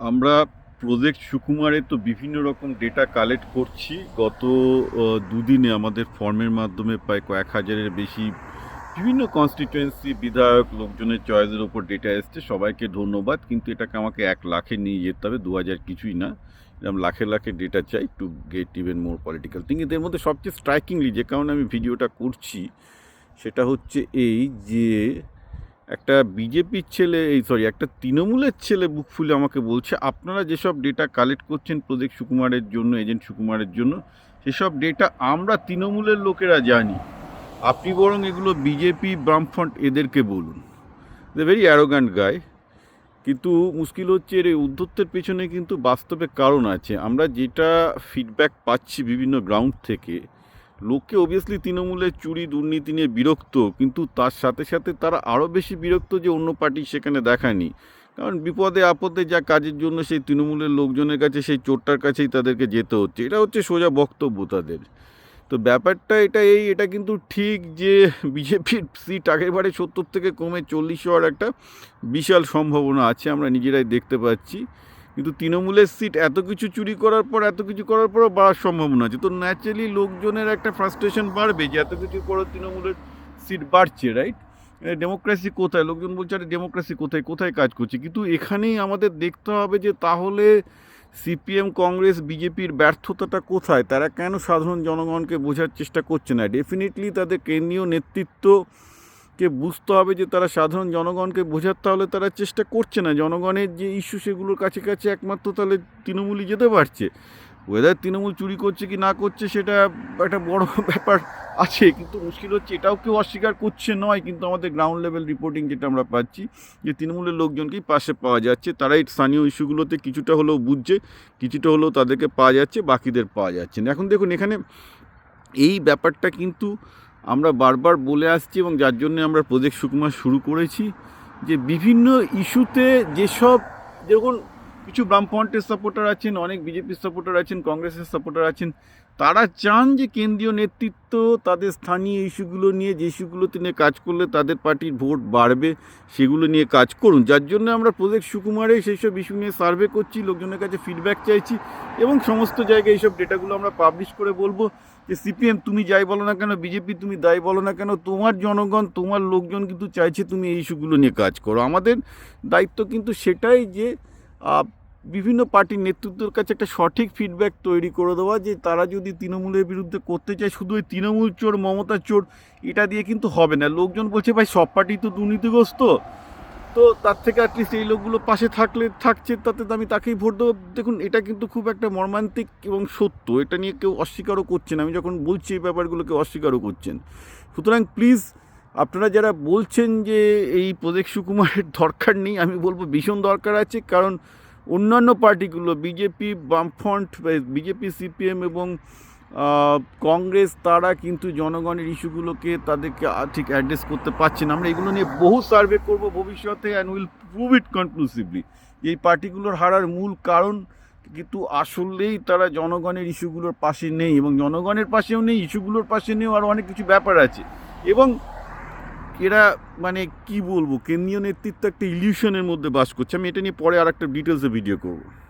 আমরা প্রজেক্ট সুকুমারে তো বিভিন্ন রকম ডেটা কালেক্ট করছি। গত দুদিনে আমাদের ফর্মের মাধ্যমে প্রায় কয়েক হাজারের বেশি বিভিন্ন কনস্টিটুয়েন্সি বিধায়ক লোকজনের চয়েসের ওপর ডেটা এসছে। সবাইকে ধন্যবাদ, কিন্তু এটাকে আমাকে এক লাখে নিয়ে যেতে হবে, দু হাজার কিছুই না। এরকম লাখে লাখে ডেটা চাই to get even more political thing এর মধ্যে সবচেয়ে স্ট্রাইকিংলি যে কারণে আমি ভিডিওটা করছি, সেটা হচ্ছে এই যে একটা বিজেপির ছেলে, এই সরি একটা তৃণমূলের ছেলে বুক ফুলে আমাকে বলছে, আপনারা যেসব ডেটা কালেক্ট করছেন প্রজেক্ট সুকুমারের জন্য এজেন্ট সুকুমারের জন্য, সেসব ডেটা আমরা তৃণমূলের লোকেরা জানি। আপনি বরং এগুলো বিজেপি বামফ্রন্ট এদেরকে বলুন। দ্য ভেরি অ্যারোগ্যান্ট গায় কিন্তু মুশকিল হচ্ছে এর এই উদ্ধত্তের পেছনে কিন্তু বাস্তবে কারণ আছে। আমরা যেটা ফিডব্যাক পাচ্ছি বিভিন্ন গ্রাউন্ড থেকে লোককে অবভিয়াসলি তৃণমূলের চুরি, দুর্নীতি নিয়ে বিরক্ত, কিন্তু তার সাথে সাথে তারা আরও বেশি বিরক্ত যে অন্য পার্টি সেখানে দেখায়নি। কারণ বিপদে, আপদে যা কাজের জন্য সেই তৃণমূলের লোকজনের কাছে, সেই চোরটার কাছেই তাদেরকে যেতে হচ্ছে। এটা হচ্ছে সোজা বক্তব্য তাদের। তো ব্যাপারটা এটা এই, এটা কিন্তু ঠিক যে বিজেপির সিট আগেরবারে সত্তর থেকে কমে চল্লিশ হওয়ার একটা বিশাল সম্ভাবনা আছে, আমরা নিজেরাই দেখতে পাচ্ছি। কিন্তু তৃণমূলের সিট এত কিছু চুরি করার পর, এত কিছু করার পরও বাড়ার সম্ভাবনা আছে। তো ন্যাচারালি লোকজনের একটা ফ্রাস্ট্রেশন বাড়বে যে এত কিছু করে তৃণমূলের সিট বাড়ছে রাইট ডেমোক্রেসি কোথায়? লোকজন বলছে, আরে ডেমোক্রেসি কোথায়? কোথায় কাজ করছে? কিন্তু এখানেই আমাদের দেখতে হবে যে তাহলে সিপিএম কংগ্রেস বিজেপির ব্যর্থতাটা কোথায়? তারা কেন সাধারণ জনগণকে বোঝার চেষ্টা করছে না? ডেফিনেটলি তাদের কেন্দ্রীয় নেতৃত্বকে বুঝতে হবে যে তারা সাধারণ জনগণকে বোঝার তাহলে তারা চেষ্টা করছে না। জনগণের যে ইস্যু সেগুলোর কাছে কাছে একমাত্র তাহলে তৃণমূলই যেতে পারছে। ওয়েদার তৃণমূল চুরি করছে কি না করছে সেটা একটা বড় ব্যাপার আছে, কিন্তু মুশকিল হচ্ছে এটাও কেউ অস্বীকার করছে নয়, কিন্তু আমাদের গ্রাউন্ড লেভেল রিপোর্টিং যেটা আমরা পাচ্ছি, যে তৃণমূলের লোকজনকেই পাশে পাওয়া যাচ্ছে। তারাই স্থানীয় ইস্যুগুলোতে কিছুটা হলেও বুঝছে, কিছুটা হলেও তাদেরকে পাওয়া যাচ্ছে, বাকিদের পাওয়া যাচ্ছে না। এখন দেখুন, এখানে এই ব্যাপারটা কিন্তু আমরা বারবার বলে আসছি এবং যার জন্য আমরা প্রজেক্ট সুকুমার শুরু করেছি যে বিভিন্ন ইস্যুতে যেসব যেরকম কিছু বামফ্রন্টের সাপোর্টার আছেন, অনেক বিজেপির সাপোর্টার আছেন, কংগ্রেসের সাপোর্টার আছেন তারা চান যে কেন্দ্রীয় নেতৃত্ব তাদের স্থানীয় ইস্যুগুলো নিয়ে, যে ইস্যুগুলোতে নিয়ে কাজ করলে তাদের পার্টির ভোট বাড়বে, সেগুলো নিয়ে কাজ করুন। যার জন্য আমরা প্রজেক্ট সুকুমারে সেই সব ইস্যু নিয়ে সার্ভে করছি, লোকজনের কাছে ফিডব্যাক চাইছি এবং সমস্ত জায়গায় এইসব ডেটাগুলো আমরা পাবলিশ করে বলব যে, সিপিএম, তুমি যাই বলো না কেন, বিজেপি, তুমি দায় বলো না কেন, তোমার জনগণ, তোমার লোকজন কিন্তু চাইছে তুমি এই ইস্যুগুলো নিয়ে কাজ করো। আমাদের দায়িত্ব কিন্তু সেটাই যে বিভিন্ন পার্টির নেতৃত্বের কাছে একটা সঠিক ফিডব্যাক তৈরি করে দেওয়া যে তারা যদি তৃণমূলের বিরুদ্ধে করতে চায়, শুধু ওই তৃণমূল চোর, মমতা চোর, এটা দিয়ে কিন্তু হবে না। লোকজন বলছে, ভাই, সব পার্টি তো দুর্নীতিগ্রস্ত। তো তার থেকে অ্যাটলিস্ট এই লোকগুলো পাশে থাকলে, থাকছে, তাতে আমি তাকেই ভোট দেবো। দেখুন, এটা কিন্তু খুব একটা মর্মান্তিক এবং সত্য। এটা নিয়ে কেউ অস্বীকারও করছেন আমি যখন বলছি এই ব্যাপারগুলো, কেউ অস্বীকারও করছেন। সুতরাং প্লিজ আপনারা যারা বলছেন যে এই প্রজেক্ট সুকুমারের দরকার নেই, আমি বলব ভীষণ দরকার আছে। কারণ অন্যান্য পার্টিগুলো, বিজেপি বামফ্রন্ট, বিজেপি, সিপিএম এবং কংগ্রেস, তারা কিন্তু জনগণের ইস্যুগুলোকে তাদেরকে ঠিক অ্যাড্রেস করতে পারছে না। আমরা এগুলো নিয়ে বহু সার্ভে করব ভবিষ্যতে and will prove it conclusively এই পার্টিগুলোর হারার মূল কারণ কিন্তু আসলেই তারা জনগণের ইস্যুগুলোর পাশে নেই এবং জনগণের পাশেও নেই, ইস্যুগুলোর পাশে নেই আরও অনেক কিছু ব্যাপার আছে। এবং এরা মানে কি বলব, কেন্দ্রীয় নেতৃত্ব একটা ইলিউশনের মধ্যে বাস করছে। আমি এটা নিয়ে পরে আর একটা ডিটেলসে ভিডিও করব।